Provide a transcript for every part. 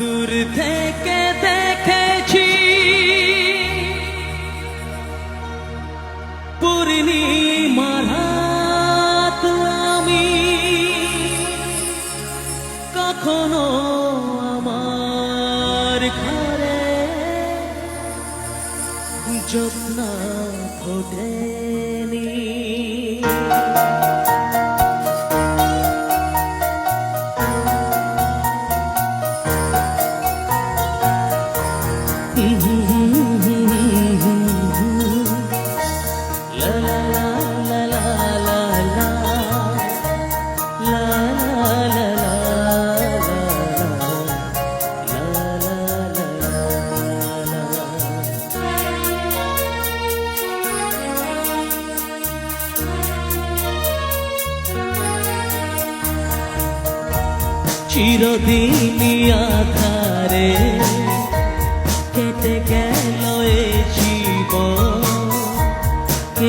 দূর থেকে দেখেছি। পূর্ণিমার রাত আমি কখনো আমার ঘরে যত্ন ফোটেনি চিরদিনই আধারে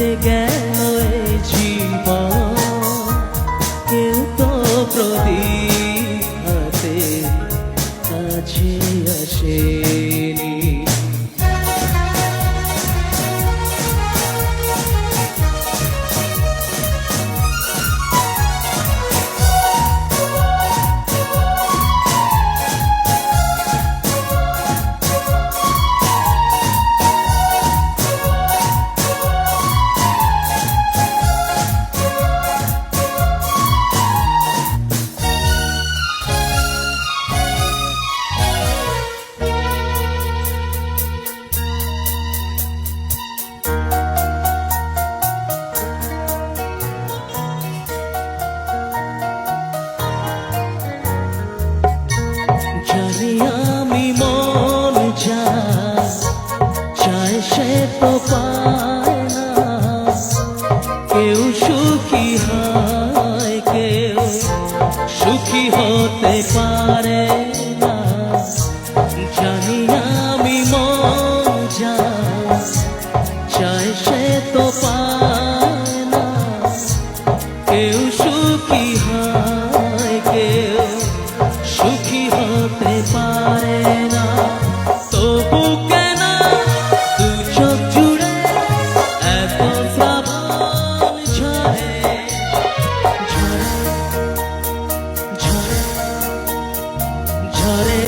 কেটে গেল এ জীবন? কেউ তো প্রদীপ হাতে কাছে আসেনি তো পায় না কেউ সুখী হয় কেউ সুখী হতে পারে।